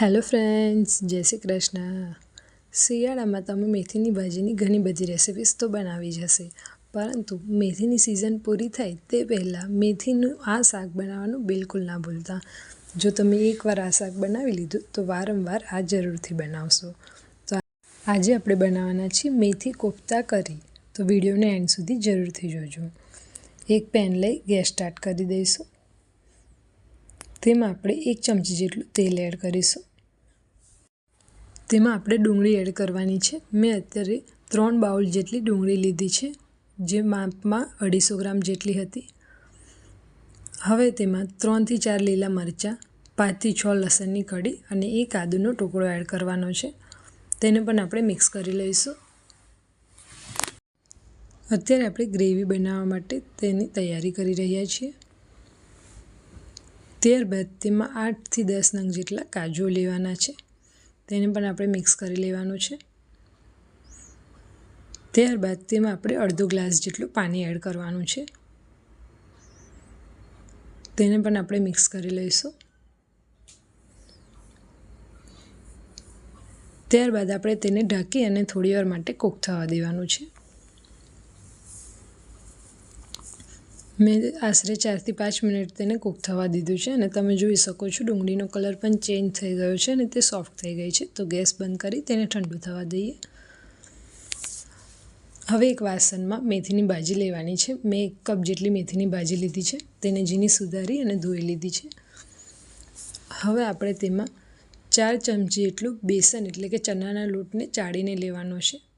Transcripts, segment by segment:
Hello friends જય શ્રી કૃષ્ણ. શિયાળામાં તમે મેથીની ભાજીની ઘણી બધી રેસિપીસ તો બનાવી જ હશે. પરંતુ મેથીની સિઝન પૂરી થાય તે પહેલાં મેથીનું આ શાક બનાવવાનું બિલકુલ ના ભૂલતા. જો તમે એકવાર આ શાક બનાવી લીધું, તો વારંવાર આ જરૂરથી બનાવશો. તો આજે આપણે બનાવવાના છીએ મેથી કોફતા કરી. તો વિડીયોને એન્ડ સુધી જરૂરથી જોજો. એક પેન લઈ ગેસ સ્ટાર્ટ કરી દઈશું. તેમાં આપણે એક ચમચી જેટલું તેલ એડ કરીશું. તેમાં આપણે ડુંગળી એડ કરવાની છે. મેં અત્યારે ત્રણ બાઉલ જેટલી ડુંગળી લીધી છે, જે માપમાં અઢીસો ગ્રામ જેટલી હતી. હવે તેમાં ત્રણથી ચાર લીલા મરચાં પાંચથી છ લસણની કડી અને એક આદુનો ટુકડો એડ કરવાનો છે. તેને પણ આપણે મિક્સ કરી લઈશું. અત્યારે આપણે ગ્રેવી બનાવવા માટે તેની તૈયારી કરી રહ્યા છીએ. ત્યારબાદ તેમાં આઠથી દસ નંગ જેટલા કાજુ લેવાના છે. તેને પણ આપણે મિક્સ કરી લેવાનું છે. ત્યારબાદ તેમાં આપણે અડધો ગ્લાસ જેટલું પાણી એડ કરવાનું છે. તેને પણ આપણે મિક્સ કરી લઈશું. ત્યારબાદ આપણે તેને ઢાંકી અને થોડી વાર માટે કૂક થવા દેવાનું છે. મેં આશરે ચારથી પાંચ મિનિટ તેને કૂક થવા દીધું છે અને તમે જોઈ શકો છો ડુંગળીનો કલર પણ ચેન્જ થઈ ગયો છે અને તે સોફ્ટ થઈ ગઈ છે. તો ગેસ બંધ કરી તેને ઠંડુ થવા દઈએ. હવે એક વાસણમાં મેથીની ભાજી લેવાની છે. મેં એક કપ જેટલી મેથીની ભાજી લીધી છે. તેને ઝીણી સુધારી અને ધોઈ લીધી છે. હવે આપણે તેમાં ચાર ચમચી એટલું બેસન એટલે કે ચણાના લોટને ચાળીને લેવાનો છે.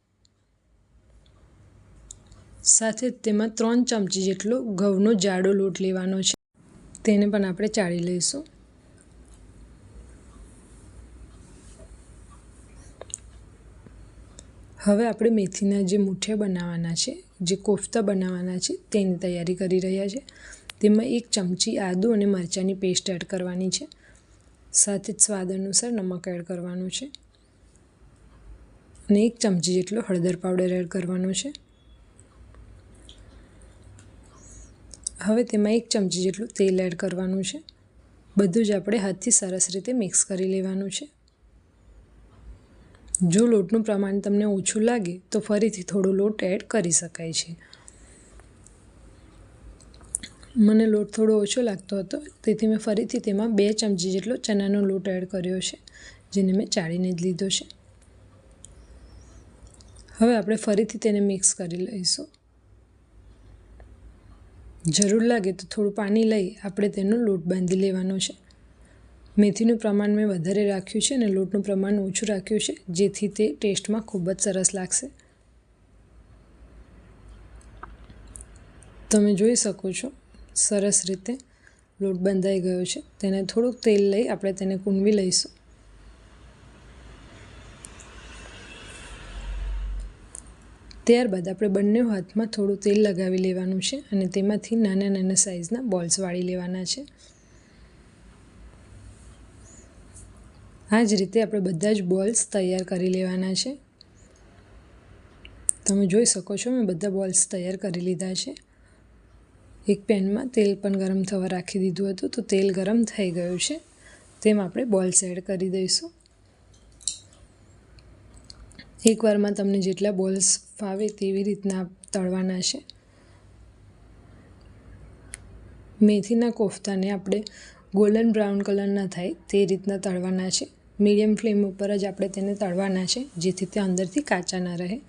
સાથે તેમાં ત્રણ ચમચી જેટલો ઘઉંનો જાડો લોટ લેવાનો છે. તેને પણ આપણે ચાળી લઈશું. હવે આપણે મેથીના જે મૂઠિયા બનાવવાના છે, જે કોફતા બનાવવાના છે, તેની તૈયારી કરી રહ્યા છે. તેમાં એક ચમચી આદુ અને મરચાંની પેસ્ટ એડ કરવાની છે. સાથે જ સ્વાદ અનુસાર નમક એડ કરવાનું છે. અને એક ચમચી જેટલો હળદર પાવડર એડ કરવાનો છે. હવે તેમાં એક ચમચી જેટલું તેલ એડ કરવાનું છે. બધું જ આપણે હાથથી સરસ રીતે મિક્સ કરી લેવાનું છે. જો લોટનું પ્રમાણ તમને ઓછું લાગે, તો ફરીથી થોડો લોટ એડ કરી શકાય છે. મને લોટ થોડો ઓછો લાગતો હતો, તેથી મેં ફરીથી તેમાં બે ચમચી જેટલો ચણાનો લોટ એડ કર્યો છે, જેને મેં ચાળીને જ લીધો છે. હવે આપણે ફરીથી તેને મિક્સ કરી લઈશું. જરૂર લાગે તો થોડું પાણી લઈ આપણે તેનો લોટ બાંધી લેવાનો છે. મેથીનું પ્રમાણ મેં વધારે રાખ્યું છે અને લોટનું પ્રમાણ ઓછું રાખ્યું છે, જેથી તે ટેસ્ટમાં ખૂબ જ સરસ લાગશે. તમે જોઈ શકો છો, સરસ રીતે લોટ બંધાઈ ગયો છે. તેને થોડુંક તેલ લઈ આપણે તેને કૂણવી લઈશું. ત્યારબાદ આપણે બંને હાથમાં થોડું તેલ લગાવી લેવાનું છે અને તેમાંથી નાના નાના સાઇઝના બોલ્સ વાળી લેવાના છે. આ જ રીતે આપણે બધા જ બોલ્સ તૈયાર કરી લેવાના છે. તમે જોઈ શકો છો મેં બધા બોલ્સ તૈયાર કરી લીધા છે. એક પેનમાં તેલ પણ ગરમ થવા રાખી દીધું હતું તો તેલ ગરમ થઈ ગયું છે. તેમ આપણે બોલ્સ એડ કરી દઈશું. એકવારમાં તમને જેટલા બોલ્સ ફાવે તેવી રીતના તળવાના છે. મેથીના કોફતાને આપણે ગોલ્ડન બ્રાઉન કલરના થાય તે રીતના તળવાના છે. મીડિયમ ફ્લેમ ઉપર જ આપણે તેને તળવાના છે, જેથી તે અંદરથી કાચા ના રહે.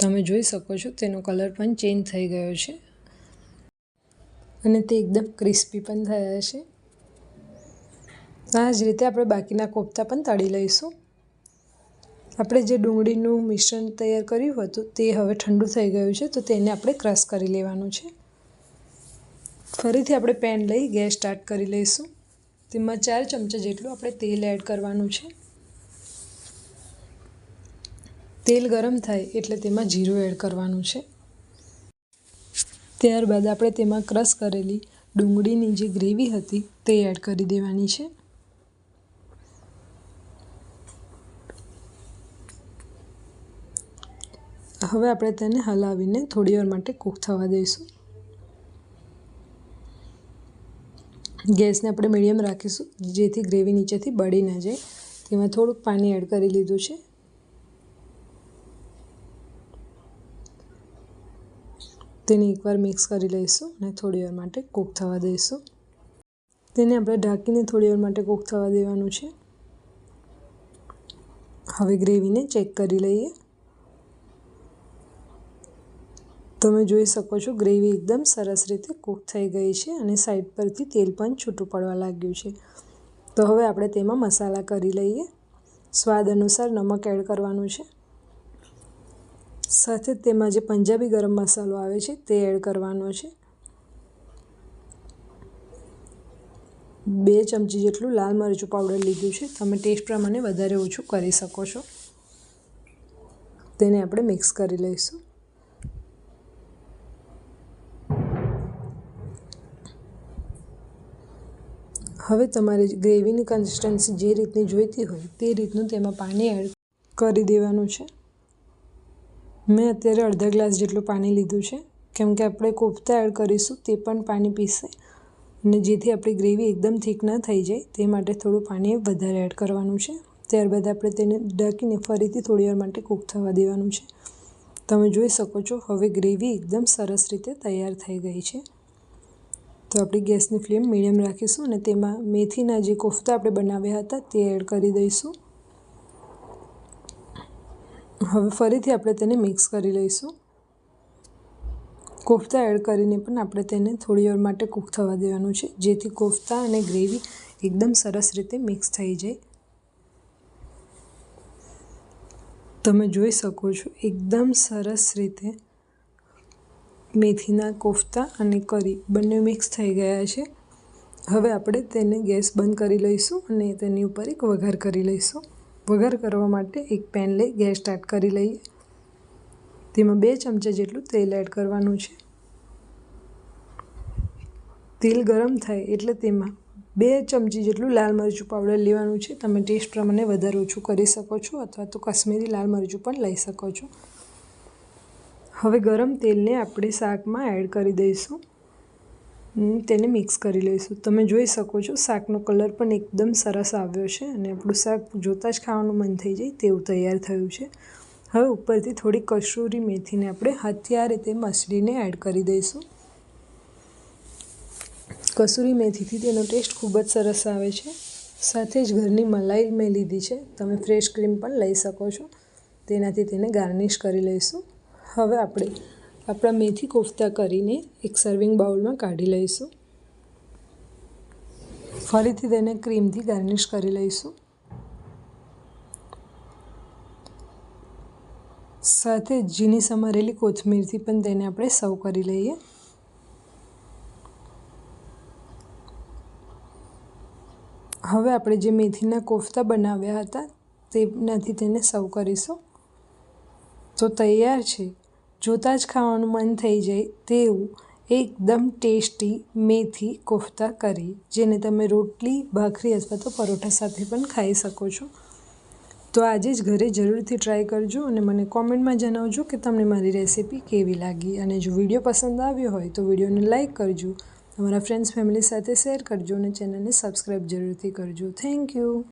તમે જોઈ શકો છો તેનો કલર પણ ચેન્જ થઈ ગયો છે. અને તે એકદમ ક્રિસ્પી પણ થયા છે. આ જ રીતે આપણે બાકીના કોફતા પણ તળી લઈશું. આપણે જે ડુંગળીનું મિશ્રણ તૈયાર કર્યું હતું તે હવે ઠંડુ થઈ ગયું છે, તો તેને આપણે ક્રશ કરી લેવાનું છે. ફરીથી આપણે પેન લઈ ગેસ સ્ટાર્ટ કરી લઈશું. તેમાં ચાર ચમચા જેટલું આપણે તેલ એડ કરવાનું છે. તેલ ગરમ થાય એટલે તેમાં જીરું એડ કરવાનું છે. ત્યારબાદ આપણે તેમાં ક્રશ કરેલી ડુંગળીની જે ગ્રેવી હતી તે એડ કરી દેવાની છે. હવે આપણે તેને હલાવીને થોડી વાર માટે કૂક થવા દઈશું. ગેસને આપણે મીડિયમ રાખીશું, જેથી ગ્રેવી નીચેથી બળી ન જાય. તેમાં થોડુંક પાણી એડ કરી લીધું છે. તેને એકવાર મિક્સ કરી લઈશું અને થોડી વાર માટે કૂક થવા દઈશું. તેને આપણે ઢાંકીને થોડી વાર માટે કૂક થવા દેવાનું છે. હવે ગ્રેવીને ચેક કરી લઈએ. તમે જોઈ શકો છો, ગ્રેવી એકદમ સરસ રીતે કૂક થઈ ગઈ છે અને સાઈડ પરથી તેલ પણ છૂટું પડવા લાગ્યું છે. તો હવે આપણે તેમાં મસાલા કરી લઈએ. સ્વાદ અનુસાર નમક એડ કરવાનું છે. સાથે તેમાં જે પંજાબી ગરમ મસાલો આવે છે તે એડ કરવાનો છે. બે ચમચી જેટલું લાલ મરચું પાવડર લીધું છે. તમે ટેસ્ટ પ્રમાણે વધારે ઓછું કરી શકો છો. તેને આપણે મિક્સ કરી લઈશું. હવે તમારે ગ્રેવીની કન્સિસ્ટન્સી જે રીતની જોઈતી હોય તે રીતનું તેમાં પાણી એડ કરી દેવાનું છે. મેં અત્યારે અડધા ગ્લાસ જેટલું પાણી લીધું છે. કેમ કે આપણે કોફતા એડ કરીશું તે પણ પાણી પીશે. અને જેથી આપણી ગ્રેવી એકદમ થીક ન થઈ જાય તે માટે થોડું પાણી વધારે એડ કરવાનું છે. ત્યારબાદ આપણે તેને ઢાંકીને ફરીથી થોડી વાર માટે કૂક થવા દેવાનું છે. તમે જોઈ શકો છો, હવે ગ્રેવી એકદમ સરસ રીતે તૈયાર થઈ ગઈ છે. તો આપણી ગેસની ફ્લેમ મીડિયમ રાખીશું અને તેમાં મેથીના જે કોફતા આપણે બનાવ્યા હતા તે એડ કરી દઈશું. હવે ફરીથી આપણે તેને મિક્સ કરી લઈશું. કોફતા એડ કરીને પણ આપણે તેને થોડી વાર માટે કૂક થવા દેવાનું છે, જેથી કોફતા અને ગ્રેવી એકદમ સરસ રીતે મિક્સ થઈ જાય. તમે જોઈ શકો છો, એકદમ સરસ રીતે મેથીના કોફતા અને કરી બંને મિક્સ થઈ ગયા છે. હવે આપણે તેને ગેસ બંધ કરી લઈશું અને તેની ઉપર એક વઘાર કરી લઈશું. વઘાર કરવા માટે એક પેન લઈ ગેસ સ્ટાર્ટ કરી લઈએ. તેમાં બે ચમચા જેટલું તેલ એડ કરવાનું છે. તેલ ગરમ થાય એટલે તેમાં બે ચમચી જેટલું લાલ મરચું પાવડર લેવાનું છે. તમે ટેસ્ટ પ્રમાણે વધારે ઓછું કરી શકો છો અથવા તો કશ્મીરી લાલ મરચું પણ લઈ શકો છો. હવે ગરમ તેલને આપણે શાકમાં એડ કરી દઈશું. તેને મિક્સ કરી લઈશું. તમે જોઈ શકો છો, શાકનો કલર પણ એકદમ સરસ આવ્યો છે અને આપણું શાક જોતાં જ ખાવાનું મન થઈ જાય તેવું તૈયાર થયું છે. હવે ઉપરથી થોડી કસૂરી મેથીને આપણે હાથથી આ રીતે મસળીને એડ કરી દઈશું. કસૂરી મેથીથી તેનો ટેસ્ટ ખૂબ જ સરસ આવે છે. સાથે જ ઘરની મલાઈ મેં લીધી છે. તમે ફ્રેશ ક્રીમ પણ લઈ શકો છો. તેનાથી તેને ગાર્નિશ કરી લઈશું. હવે આપણે આપણા મેથી કોફતા કરીને એક સર્વિંગ બાઉલમાં કાઢી લઈશું. ફરીથી તેને ક્રીમથી ગાર્નિશ કરી લઈશું. સાથે ઝીણી સમારેલી કોથમીરથી પણ તેને આપણે સર્વ કરી લઈએ. હવે આપણે જે મેથીના કોફતા બનાવ્યા હતા તેનાથી તેને સર્વ કરીશું. તો તૈયાર છે. જોતાં જ ખાવાનું મન થઈ જાય તેવું એકદમ ટેસ્ટી મેથી કોફતા કરી, જેને તમે રોટલી, ભાખરી અથવા તો પરોઠા સાથે પણ ખાઈ શકો છો. તો આજે જ ઘરે જરૂરથી ટ્રાય કરજો અને મને કોમેન્ટમાં જણાવજો કે તમને મારી રેસિપી કેવી લાગી. અને જો વીડિયો પસંદ આવ્યો હોય તો વિડીયોને લાઇક કરજો તમારા ફ્રેન્ડ્સ, ફેમિલી સાથે શેર કરજો અને ચેનલને સબસ્ક્રાઈબ જરૂરથી કરજો. Thank you.